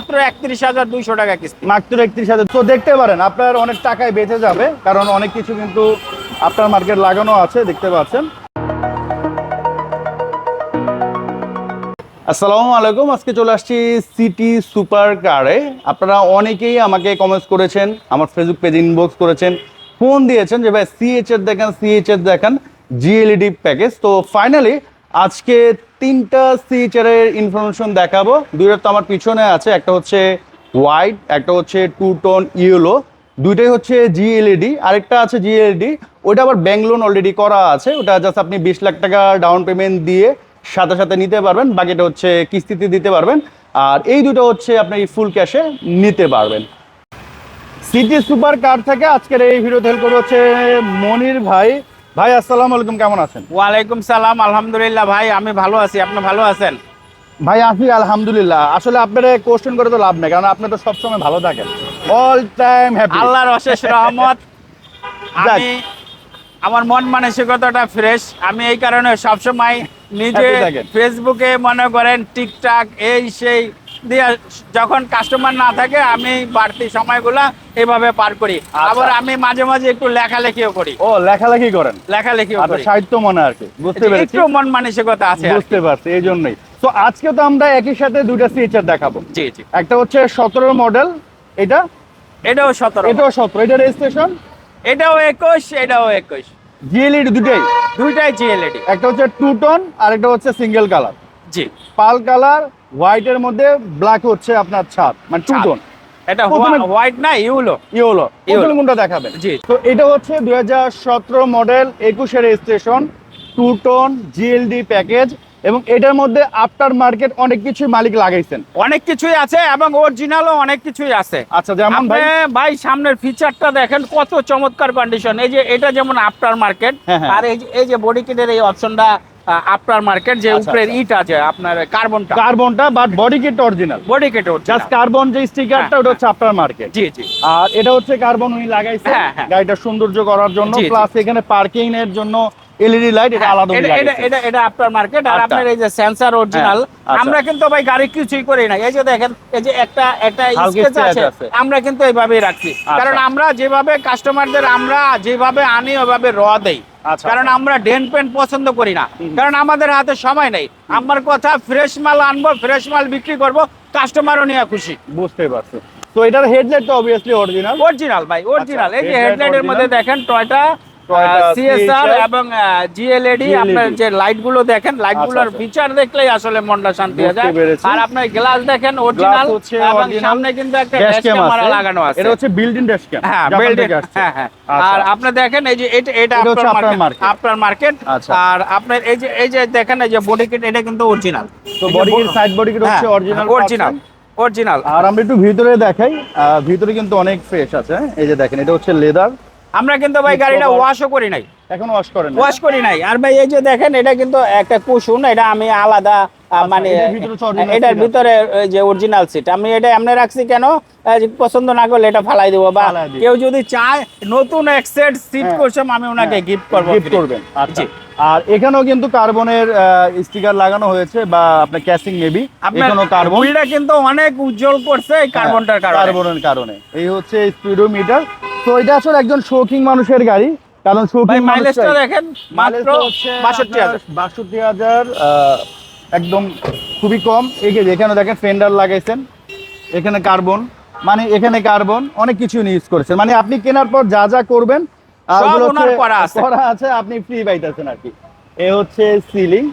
মাত্র একত্রিশ হাজার দুইশো টাকা কিস্তি। মাত্র একত্রিশ হাজার। তো দেখতে পারেন, আপনার অনেক টাকায় বেঁচে যাবে, কারণ অনেক কিছু কিন্তু আপনার মার্কেট লাগানো আছে, দেখতে পাচ্ছেন। আসসালামু আলাইকুম, আজকে চলে আসছি সিটি সুপার কারে আপনারা অনেকেই আমাকে কমেন্টস করেছেন, আমার ফেসবুক পেজ ইনবক্স করেছেন ফোন দিয়েছেন যে, ভাই সিএইচ এর দেখেন সিএইচ এর দেখেন জিএলইডি প্যাকেজ তো ফাইনালি আজকে তিনটা সিচারের ইনফরমেশন দেখাবো। দুইটা তো আমার পিছনে আছে, একটা হচ্ছে হোয়াইট একটা হচ্ছে টু টোন ইয়েলো দুইটাই হচ্ছে জিএলইডি আরেকটা আছে জিএলইডি ওটা আবার ব্যাংক লোন অলরেডি করা আছে, ওটা জাস্ট আপনি বিশ লাখ টাকা ডাউন পেমেন্ট দিয়ে সাথে সাথে নিতে পারবেন, বাকিটা হচ্ছে কিস্তিতে দিতে পারবেন, আর এই দুটো হচ্ছে আপনি ফুল ক্যাশে নিতে পারবেন। সিটি সুপার কার থেকে আজকের এই ভিডিও হেল্প করে হচ্ছে মনির ভাই। ভাই আসসালামু আলাইকুম কেমন আছেন? ওয়ালাইকুম সালাম আলহামদুলিল্লাহ ভাই আমি ভালো আছি আপনি ভালো আছেন? ভাই আছি আলহামদুলিল্লাহ। আসলে আপনার কোশ্চেন করে তো লাভ নেই কারণ আপনি তো সবসময় ভালো থাকেন। অল টাইম হ্যাপি আল্লাহর অশেষ রহমত। আমি আমার মন মানসিকতাটা ফ্রেশ আমি এই কারণে সবসময় নিজে ফেসবুকে মনে করেন টিকটাক এই সেই দিয়ে যখন কাস্টমার না থাকে আমি বাড়তি সময়গুলা এভাবে পার করি। আচ্ছা। আবার আমি মাঝে মাঝে একটু লেখালেখিও করি। ও লেখালেখি করেন? লেখালেখিও আচ্ছা সাহিত্য মনে আর কি। বুঝতে পেরেছি। একটু মন মানসিকতা আছে বুঝতে পারছি এই জন্যই। তো আজকে তো আমরা একই সাথে দুইটা সিএচআর দেখাবো। জি জি। একটা হচ্ছে সতেরো মডেল এটা? এটাও সতেরো। এটাও সতেরো এটা রেজিস্ট্রেশন এটাও একুশ এটাও একুশ। জিএলইডি দুটাই দুইটাই? জিএলএডি একটা হচ্ছে টু টোন আর একটা হচ্ছে সিঙ্গেল কালার জি। পাল কালার হোয়াইটের মধ্যে ব্ল্যাক হচ্ছে আপনার ছাদ মানে টু টোন এটা হোয়াইট না ইউলো ইউলো ইউলো। কোনটা দেখাবেন? জি। তো এটা হচ্ছে দুই হাজার সতেরো মডেল একুশে registration two tone GLD package এবং এটার মধ্যে আফটার মার্কেট অনেক কিছু মালিক লাগাইছেন। অনেক কিছুই আছে এবং অরিজিনালও অনেক কিছুই আছে। আচ্ছা যেমন ভাই। ভাই সামনের ফিচারটা দেখেন কত চমৎকার কন্ডিশন এই যে এটা যেমন আফটার মার্কেট হ্যাঁ, হ্যাঁ। আর এই যে এই যে বডি কিটের এই অপশনটা আফটার মার্কেট যে আচ্ছা, উপরের আচ্ছা। ইট আছে আপনার কার্বনটা কার্বনটা but body kit original body kit just carbon যে স্টিকারটা হ্যাঁ, ওটা হচ্ছে আফটার মার্কেট জি জি আর এটা হচ্ছে কার্বন উনি লাগাইছে হ্যাঁ, হ্যাঁ। গাড়িটা সৌন্দর্য করার জন্য। প্লাস এখানে পার্কিং এর জন্য এলইডি লাইট এটা আলাদা এটা এটা এটা আফটার মার্কেট আর আচ্ছা। আপনার এই যে সেন্সর অরিজিনাল। আমরা কিন্তু ভাই গাড়ি কিছুই করি না এই যে দেখেন এই যে একটা একটা স্কেচ আছে। আমরা কিন্তু এইভাবেই রাখছি। কারণ আমরা যেভাবে কাস্টমারদের আমরা যেভাবে আনি ওইভাবে র দেই কারণ আচ্ছা। আমরা ডেন পেন পছন্দ করি না। কারণ আমাদের হাতে সময় নেই। আমার কথা ফ্রেশ মাল আনব ফ্রেশ মাল বিক্রি করব কাস্টমারও নিয়ে খুশি। বুঝতে পারছ। তো এটার হেডলাইট তো অবভিয়াসলি অরিজিনাল অরিজিনাল ভাই অরিজিনাল এই যে হেডলাইটের মধ্যে দেখেন টয়টা সিএসআর এবং জিএলএডি আপনার যে লাইটগুলো দেখেন লাইটগুলোর আচ্ছা। ফিচার দেখলেই আসলে মনটা শান্তি হয়ে যায়। আর আপনার গ্লাস দেখেন অরিজিনাল এবং সামনে কিন্তু একটা ড্যাশ ক্যামেরা লাগানো আছে। এটা হচ্ছে বিল্ট ইন ড্যাশ ক্যাম হ্যাঁ বেল্ট আসছে। হ্যাঁ হ্যাঁ। আচ্ছা। আর আপনি দেখেন এই যে এটা এটা আপনার মার্কেট আপনার মার্কেট আচ্ছা। আর আপনার এই যে এই যে দেখেন এই যে বডি কিট এটা কিন্তু অরিজিনাল তো body kit side body kit হচ্ছে অরিজিনাল অরিজিনাল অরিজিনাল আর আমরা একটু ভিতরে দেখাই। ভিতরে কিন্তু অনেক ফ্রেশ আছে। এই যে দেখেন এটা হচ্ছে লেদার আমরা কিন্তু ভাই গাড়িটা। ওয়াশও করি নাই। এখন ওয়াশ করেন? ওয়াশ করি নাই। আর ভাই এই যে দেখেন এটা কিন্তু একটা কুশন এটা আমি আলাদা আচ্ছা, মানে এটার ভিতরে যে অরিজিনাল সিট আমি এটা এমনি রাখছি কেন? পছন্দ না করলে এটা ফালাই দেবো বা কেউ যদি চায় নতুন এক সেট সিট হ্যাঁ। আমি ওনাকে গিফট করব। গিফট করবেন। আচ্ছা। আর এখানেও কিন্তু কার্বনের স্টিকার লাগানো হয়েছে বা আপনার ক্যাসিং মেবি এখানেও কার্বন এটা কিন্তু অনেক উজ্জ্বল করছে এই কার্বনটার কারণে। কার্বনের কারণে। এই হচ্ছে স্পিডোমিটার তো এটা আসলে একজন শৌখিন মানুষের গাড়ি কারণ শৌখিন মাইলেজটা দেখেন মাত্র বাষট্টি হাজার। বাষট্টি হাজার একদম খুবই কম। এই যে এখানে দেখেন ফেন্ডার লাগাইছেন এখানে কার্বন মানে এখানে কার্বন অনেক কিছু ইউজ করেছেন। মানে আপনি কেনার পর যা যা করবেন আর ওনার করা আছে। করা আছে আপনি ফ্রি পাইতেছেন আর কি। এ হচ্ছে সিলিং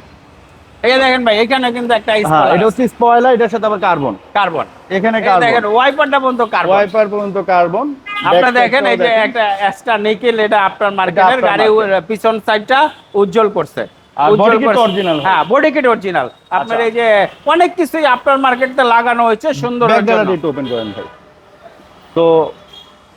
এই দেখেন ভাই এখানে কিন্তু একটা হ্যাঁ এটা হচ্ছে স্পয়লার এটার সাথে আবার কার্বন কার্বন এখানে দেখেন কার্বন ওয়াইপারটা পর্যন্ত কার্বন ওয়াইপার পর্যন্ত কার্বন আপনারা দেখেন এই যে একটা এক্সট্রা নিকেল এটা আপনার মার্কেটের গাড়ি পিছন সাইডটা উজ্জ্বল করছে। হয়। হ্যাঁ বডি কিট অরিজিনাল আপনার আচ্ছা। এই যে অনেক কিছুই মার্কেটে লাগানো হয়েছে সুন্দর তো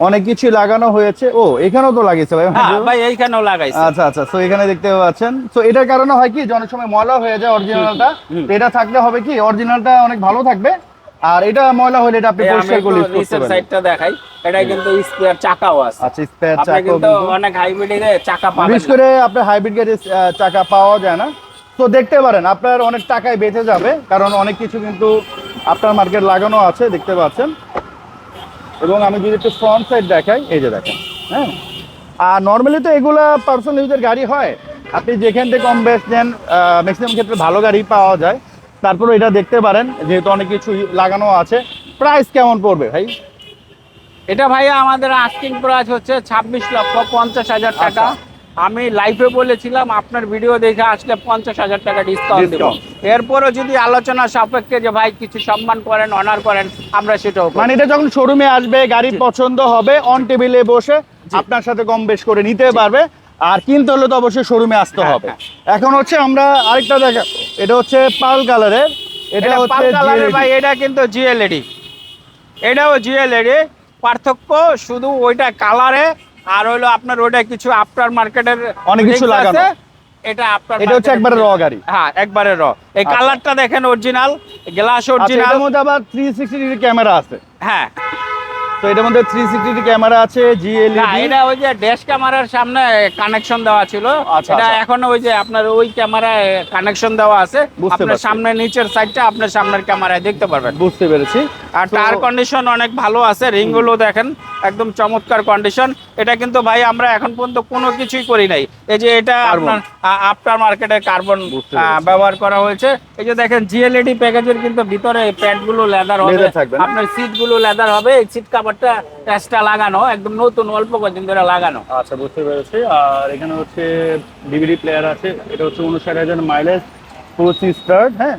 অনেক কিছু লাগানো হয়েছে। ও এখানেও তো লাগিয়েছে ভাই হ্যাঁ ভাই এইখানেও লাগাইছে। আচ্ছা আচ্ছা তো এখানে দেখতে পাচ্ছেন। তো এটার কারণে হয় কি যে অনেক সময় ময়লা হয়ে যায় অরিজিনালটা। এটা থাকলে হবে কি অরিজিনালটা অনেক ভালো থাকবে। আর এটা ময়লা হলে এটা আপনি পরিষ্কার করে ইউজ করতে পারেন। সাইডটা দেখাই। এটা কিন্তু স্পেয়ার চাকাও আছে। আচ্ছা স্পেয়ার আপনি চাকা কিন্তু অনেক হাইব্রিডে চাকা পাবেন বিশেষ করে আপনার হাইব্রিড গাড়ির চাকা পাওয়া যায় না। তো দেখতে পারেন আপনার অনেক টাকায় বেঁচে যাবে কারণ অনেক কিছু কিন্তু আপনার মার্কেট লাগানো আছে দেখতে পাচ্ছেন। এবং আমি যদি একটু ফ্রন্ট সাইড দেখাই এই যে দেখেন হ্যাঁ? আর নর্মালি তো এগুলা পার্সোনাল ইউজের গাড়ি হয়। আপনি যেখান থেকে কম বেশ দেন ম্যাক্সিমাম ক্ষেত্রে ভালো গাড়ি পাওয়া যায়। তারপরে এটা দেখতে পারেন যেহেতু অনেক কিছু লাগানো আছে। প্রাইস কেমন পড়বে ভাই? এটা ভাইয়া আমাদের আস্কিং প্রাইস হচ্ছে ছাব্বিশ লক্ষ পঞ্চাশ হাজার টাকা। আচ্ছা। আমি লাইভে বলেছিলাম আপনার ভিডিও দেখে আসলে পঞ্চাশ হাজার টাকা ডিসকাউন্ট দেবো। এরপরও যদি আলোচনা সাপেক্ষে যে ভাই কিছু সম্মান করেন অনার করেন আমরা সেটাও মানে এটা যখন শোরুমে আসবে গাড়ি পছন্দ হবে অন টেবিলে বসে আপনার সাথে কম বেশ করে নিতে পারবে। আর কিনতে হলে তো অবশ্যই শোরুমে আসতে হ্যাঁ, হবে। হ্যাঁ। এখন হচ্ছে আমরা আরেকটা দেখা এটা হচ্ছে পাল কালারের এটা পাল কালারের ভাই এটা কিন্তু জিএলএডি এটাও জিএলএডি পার্থক্য শুধু ওইটা কালারে আর হলো আপনার ওটা কিছু আফটার মার্কেটের অনেক কিছু লাগানো। এটা আপনার এটা হচ্ছে একবারে র গাড়ি। হ্যাঁ একবারে র এই আচ্ছা। কালারটা দেখেন অরিজিনাল গ্লাস আচ্ছা অরিজিনাল এটার মধ্যে আবার থ্রি সিক্সটি ডিগ্রি ক্যামেরা আছে। হ্যাঁ। তো এটার মধ্যে থ্রি সিক্সটি ডিগ্রি ক্যামেরা আছে না জিএলইডি এটা ওই যে ড্যাশ ক্যামেরার সামনে কানেকশন দেওয়া ছিল। আচ্ছা, এটা আচ্ছা। এখন ওই যে আপনার ওই ক্যামেরায় কানেকশন দেওয়া আছে। বুঝতে আপনার সামনে নিচের সাইডটা আপনার সামনের ক্যামেরায় দেখতে পারবেন। বুঝতে পেরেছি। আর টায়ার কন্ডিশন অনেক ভালো আছে রিংগুলো দেখেন একদম চমৎকার কন্ডিশন এটা কিন্তু ভাই আমরা এখন পর্যন্ত কোনো কিছুই করি নাই। এই যে এটা আপনার আফটার মার্কেটে কার্বন ব্যবহার করা হয়েছে। এই যে দেখেন জিএলইডি প্যাকেজের কিন্তু ভিতরে প্যান্টগুলো লেদার হবে আপনার সিটগুলো লেদার হবে। এই সিট কাভারটা এক্সট্রা লাগানো একদম নতুন অল্প কদিন ধরে লাগানো। আচ্ছা বুঝতে পেরেছি। আর এখানে হচ্ছে ডিভিডি প্লেয়ার আছে। এটা হচ্ছে উনষাট হাজার মাইলেজ পুরো স্টার্ট হ্যাঁ?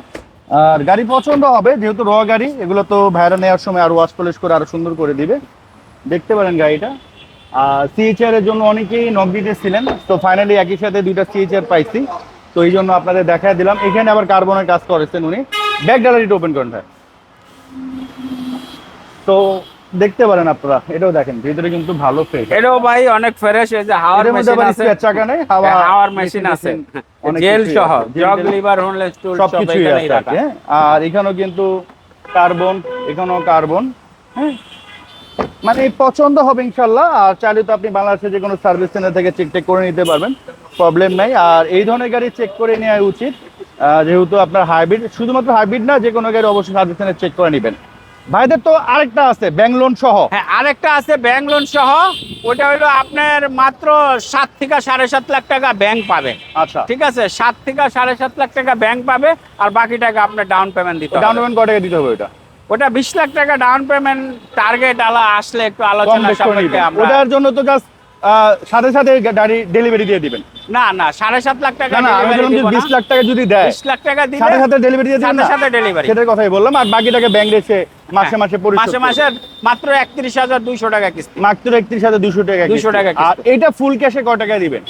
আর গাড়ি পছন্দ হবে, যেহেতু র গাড়ি, এগুলো তো ভাইরা নেওয়ার সময় আরও ওয়াশ পলিশ করে আরও সুন্দর করে দিবে। দেখতে পারেন গাড়িটা। আর সিএইচআর এর জন্য অনেকেই নক দিতেছিলেন, তো ফাইনালি একই সাথে দুইটা সিএচআর পাইছি। তো এই জন্য আপনাদের দেখায় দিলাম। এখানে আবার কার্বনের কাজ করেছেন উনি। ব্যাক গ্যালারিটা ওপেন করেন ভাই। তো দেখতে পারেন আপনারা এটাও দেখেন ভিতরে কিন্তু ভালো ফ্রেশ এটাও ভাই অনেক ফ্রেশ এই যে হাওয়ার মেশিন আছে। চাকা নেই হাওয়া হ্যাঁ, হাওয়ার মেশিন আছে। জেল সহ জগ লিভার হোনলেস টুল সব এখানেই আছে রাখা। হ্যাঁ। আর এখানেও কিন্তু কার্বন এখানেও কার্বন হ্যাঁ। মানে পছন্দ হবে ইনশাল্লাহ আর চাইলে তো আপনি বাংলাদেশে যে কোনো সার্ভিস সেন্টার থেকে চেক টেক করে নিতে পারবেন প্রবলেম নাই। আর এই ধরনের গাড়ি চেক করে নেওয়া উচিত যেহেতু আপনার হাইব্রিড শুধুমাত্র হাইব্রিড না যে কোনো গাড়ি অবশ্যই সার্ভিস সেন্টার চেক করে নেবেন। ভাইদের তো আরেকটা আছে ব্যাংক লোন সহ। হ্যাঁ আরেকটা আছে ব্যাংক লোন সহ। ওটা হলো আপনার মাত্র সাত থেকে সাড়ে সাত লাখ টাকা ব্যাংক পাবে। আচ্ছা। ঠিক আছে? সাত থেকে সাড়ে সাত লাখ টাকা ব্যাংক পাবে আর বাকি টাকা আপনার ডাউন পেমেন্ট দিতে ডাউন পেমেন্ট কত টাকা দিতে হবে ওটা ওটা বিশ লাখ টাকা ডাউন পেমেন্ট টার্গেট আলা আসলে একটু আলোচনা সাপেক্ষে আমরা ওটার জন্য তো জাস্ট সাথে সাথে গাড়ি ডেলিভারি দিয়ে দিবেন। না না সাড়ে সাত লাখ টাকা না আমি বললাম যে বিশ লাখ টাকা যদি দেয় বিশ লাখ টাকা দিলে সাথে সাথে ডেলিভারি দিয়ে দিবেন সাথে ডেলিভারি সেটার কথাই বললাম আর বাকিটাকে ব্যাংক রেখে মাসে মাসে পরিশোধ মাসে মাসে মাত্র একত্রিশ হাজার দুইশো টাকা কিস্তি। মাত্র একত্রিশ হাজার দুশো টাকা 200 কিস্তি। টাকা আর এটা ফুল ক্যাশে কত টাকা দিবেন?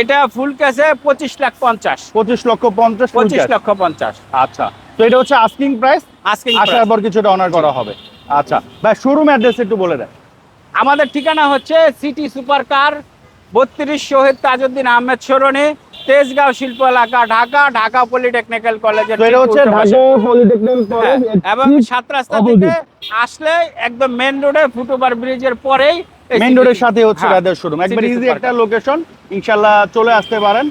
এটা ফুল ক্যাশে পঁচিশ লাখ পঞ্চাশ। পঁচিশ লক্ষ পঞ্চাশ পঁচিশ। লক্ষ পঞ্চাশ। আচ্ছা তো এটা হচ্ছে আস্কিং প্রাইস আজকে আসার পর কিছুটা অনার করা হবে। আচ্ছা ভাই শোরুম অ্যাড্রেস একটু বলে দেন। আমাদের ঠিকানা হচ্ছে সিটি সুপার কার বত্রিশ শহীদ তাজউদ্দিন আহমেদ সরণি তেজগাঁও শিল্প এলাকা ঢাকা ঢাকা পলিটেকনিক্যাল কলেজের হ্যাঁ, এবং সাত রাস্তা থেকে আসলে একদম মেন রোডে ফুটওভার ব্রিজের পরেই মেইন রোডের সাথে হচ্ছে হ্যাঁ, রাদের শোরুম একবার ইজি একটা লোকেশন ইনশাল্লাহ চলে আসতে পারেন।